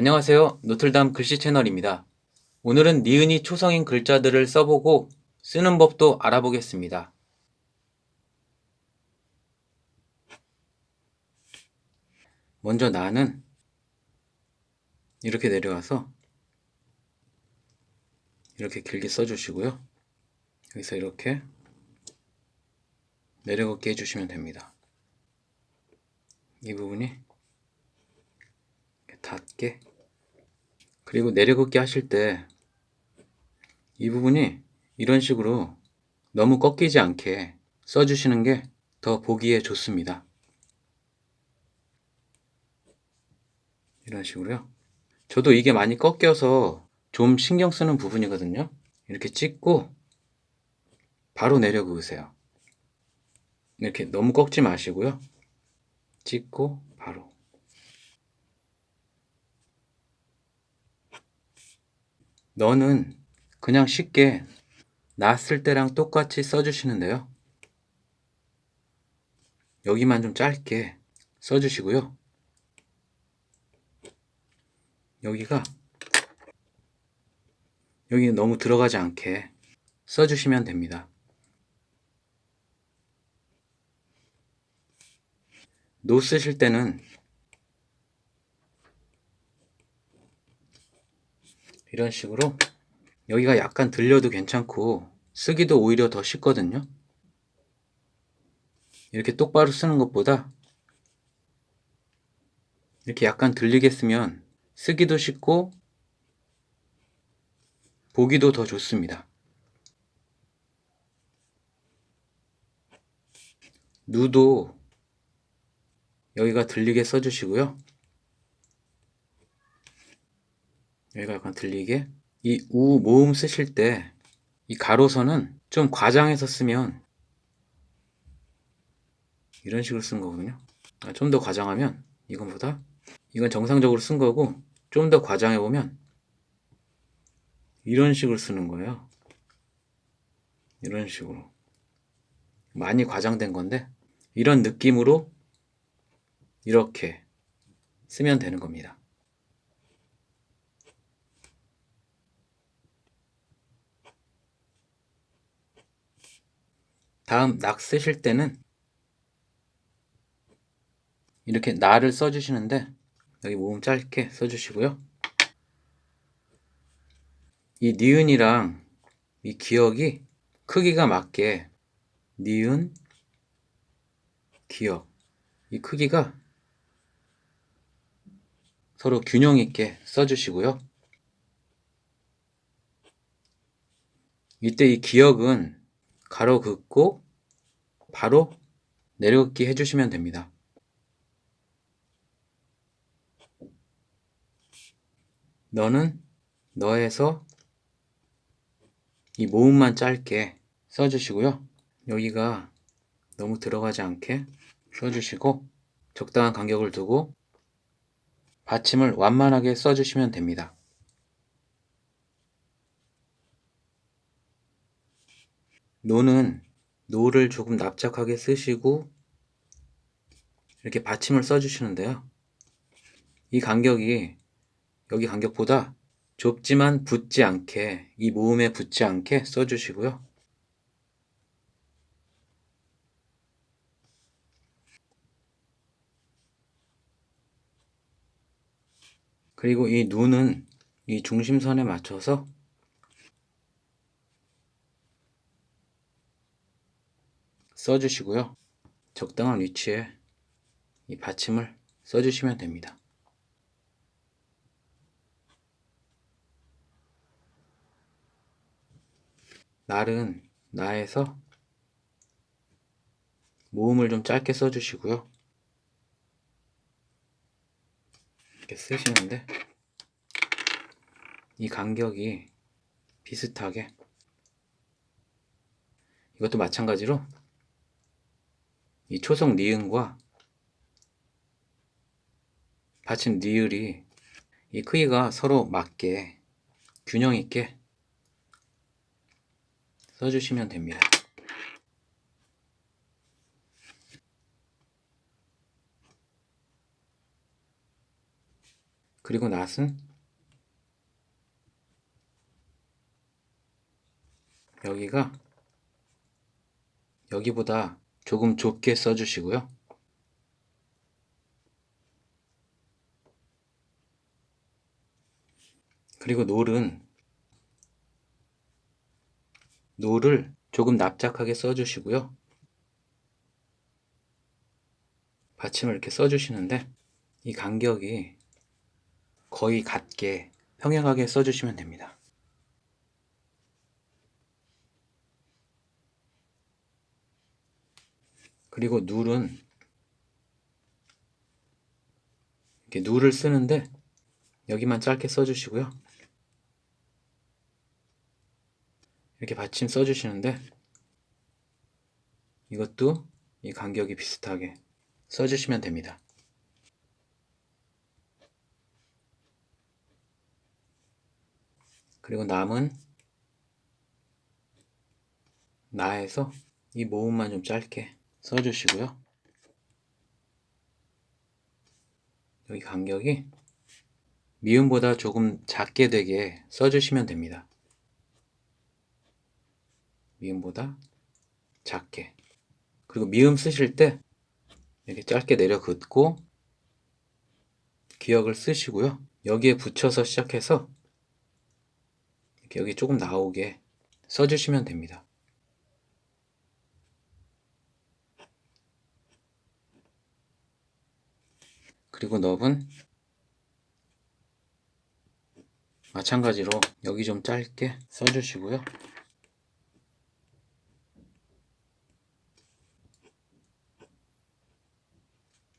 안녕하세요. 노틀담 글씨 채널입니다. 오늘은 니은이 초성인 글자들을 써보고 쓰는 법도 알아보겠습니다. 먼저 나는 이렇게 내려와서 이렇게 길게 써주시고요. 여기서 이렇게 내려걷게 해주시면 됩니다. 이 부분이 닿게 그리고 내려걷기 하실 때 이 부분이 이런 식으로 너무 꺾이지 않게 써주시는 게 더 보기에 좋습니다. 이런 식으로요. 저도 이게 많이 꺾여서 좀 신경 쓰는 부분이거든요. 이렇게 찍고 바로 내려 그으세요. 이렇게 너무 꺾지 마시고요. 찍고 바로. 너는 그냥 쉽게 났을 때랑 똑같이 써주시는데요. 여기만 좀 짧게 써주시고요. 여기가 여기 너무 들어가지 않게 써주시면 됩니다. 노 쓰실 때는 이런 식으로 여기가 약간 들려도 괜찮고 쓰기도 오히려 더 쉽거든요. 이렇게 똑바로 쓰는 것보다 이렇게 약간 들리게 쓰면 쓰기도 쉽고 보기도 더 좋습니다. 누도 여기가 들리게 써주시고요. 여기가 약간 들리게 이 우 모음 쓰실 때 이 가로선은 좀 과장해서 쓰면 이런 식으로 쓴 거거든요. 아, 좀 더 과장하면 이건보다 이건 정상적으로 쓴 거고 좀 더 과장해 보면 이런 식으로 쓰는 거예요. 이런 식으로 많이 과장된 건데 이런 느낌으로 이렇게 쓰면 되는 겁니다. 다음 낙 쓰실 때는 이렇게 나를 써주시는데 여기 모음 짧게 써주시고요. 이 니은이랑 이 기억이 크기가 맞게 니은, 기억 이 크기가 서로 균형 있게 써주시고요. 이때 이 기억은 가로 긋고 바로 내려긋기 해주시면 됩니다. 너는 너에서 이 모음만 짧게 써주시고요. 여기가 너무 들어가지 않게 써주시고 적당한 간격을 두고 받침을 완만하게 써주시면 됩니다. 노는 노를 조금 납작하게 쓰시고 이렇게 받침을 써주시는데요. 이 간격이 여기 간격보다 좁지만 붙지 않게 이 모음에 붙지 않게 써주시고요. 그리고 이 눈은 이 중심선에 맞춰서 써주시고요. 적당한 위치에 이 받침을 써주시면 됩니다. 날은 나에서 모음을 좀 짧게 써주시고요. 이렇게 쓰시는데 이 간격이 비슷하게 이것도 마찬가지로 이 초성 니은과 받침 니을이 이 크기가 서로 맞게 균형 있게 써주시면 됩니다. 그리고 낫은 여기가 여기보다 조금 좁게 써주시고요. 그리고 놀은 놀을 조금 납작하게 써주시고요. 받침을 이렇게 써주시는데 이 간격이 거의 같게 평행하게 써주시면 됩니다. 그리고 눌은 이렇게 눌을 쓰는데 여기만 짧게 써주시고요. 이렇게 받침 써주시는데 이것도 이 간격이 비슷하게 써주시면 됩니다. 그리고 남은 나에서 이 모음만 좀 짧게 써주시고요. 여기 간격이 미음보다 조금 작게 되게 써주시면 됩니다. 미음보다 작게. 그리고 미음 쓰실 때 이렇게 짧게 내려 긋고 기역을 쓰시고요. 여기에 붙여서 시작해서 여기 조금 나오게 써주시면 됩니다. 그리고 넙은 마찬가지로 여기 좀 짧게 써주시고요.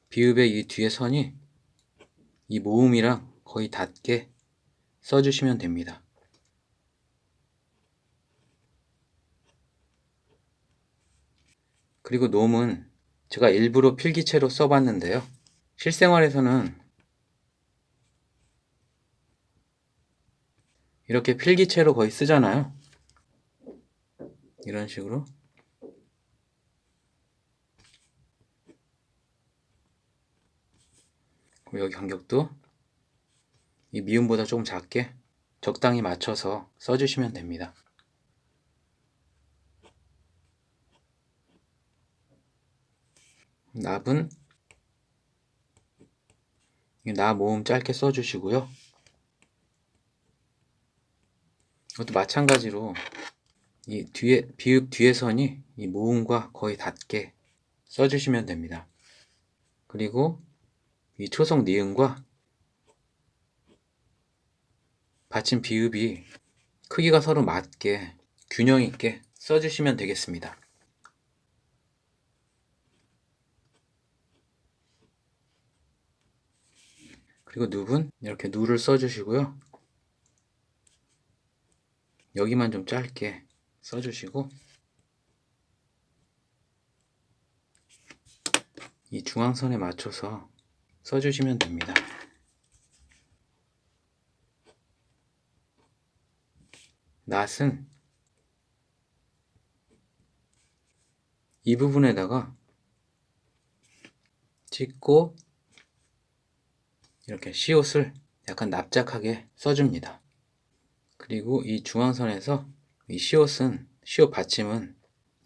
비읍의 이 뒤에 선이 이 모음이랑 거의 닿게 써주시면 됩니다. 그리고 놈은 제가 일부러 필기체로 써봤는데요. 실생활에서는 이렇게 필기체로 거의 쓰잖아요. 이런 식으로. 여기 간격도 이 미음보다 조금 작게 적당히 맞춰서 써주시면 됩니다. 납은 이 나 모음 짧게 써주시고요. 이것도 마찬가지로 이 뒤에 비읍 뒤에 선이 이 모음과 거의 닿게 써주시면 됩니다. 그리고 이 초성 니은과 받침 비읍이 크기가 서로 맞게 균형 있게 써주시면 되겠습니다. 그리고 눕은 이렇게 누를 써주시고요. 여기만 좀 짧게 써주시고 이 중앙선에 맞춰서 써주시면 됩니다. 낫은 이 부분에다가 찍고 이렇게 시옷을 약간 납작하게 써줍니다. 그리고 이 중앙선에서 이 시옷은 시옷 받침은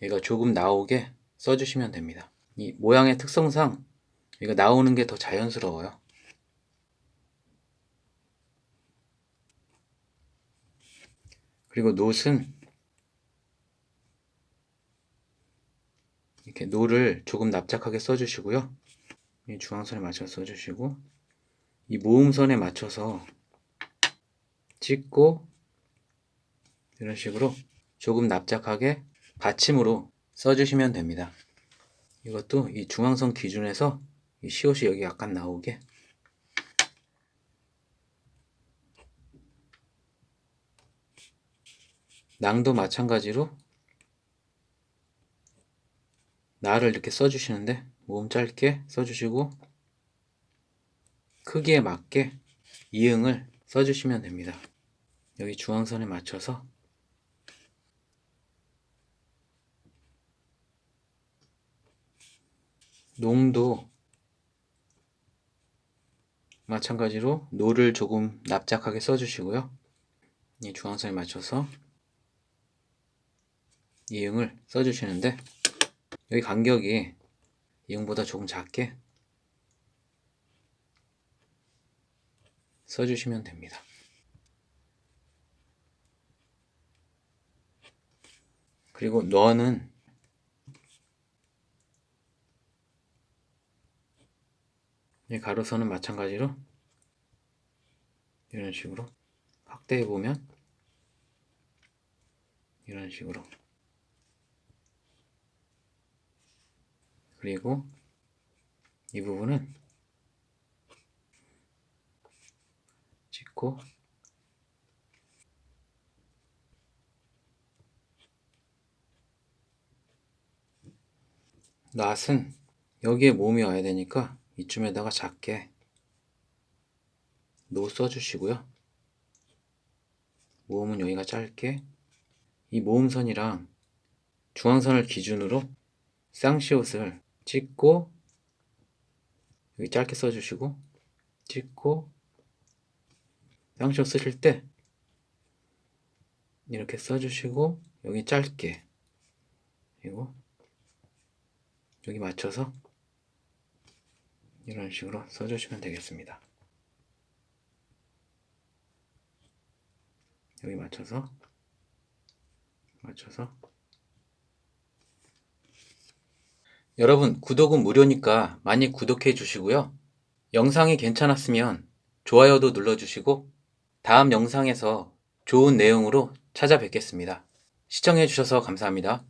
얘가 조금 나오게 써주시면 됩니다. 이 모양의 특성상 이거 나오는 게 더 자연스러워요. 그리고 노은 이렇게 노를 조금 납작하게 써주시고요. 이 중앙선에 맞춰서 써주시고 이 모음선에 맞춰서 찍고 이런 식으로 조금 납작하게 받침으로 써주시면 됩니다. 이것도 이 중앙선 기준에서 이 시옷이 여기 약간 나오게 낭도 마찬가지로 나를 이렇게 써주시는데 모음 짧게 써주시고 크기에 맞게 이응을 써주시면 됩니다. 여기 중앙선에 맞춰서 농도 마찬가지로 노를 조금 납작하게 써주시고요. 이 중앙선에 맞춰서 이응을 써주시는데 여기 간격이 이응보다 조금 작게 써주시면 됩니다. 그리고 너는 이 가로선은 마찬가지로 이런 식으로 확대해 보면 이런 식으로 그리고 이 부분은 찍고 낫은 여기에 몸이 와야 되니까 이쯤에다가 작게 노 써주시고요. 모음은 여기가 짧게 이 모음선이랑 중앙선을 기준으로 쌍시옷을 찍고 여기 짧게 써주시고 찍고 쌍시옷 쓰실 때 이렇게 써주시고 여기 짧게 그리고 여기 맞춰서 이런 식으로 써주시면 되겠습니다. 여기 맞춰서 맞춰서 여러분 구독은 무료니까 많이 구독해 주시고요. 영상이 괜찮았으면 좋아요도 눌러주시고 다음 영상에서 좋은 내용으로 찾아뵙겠습니다. 시청해 주셔서 감사합니다.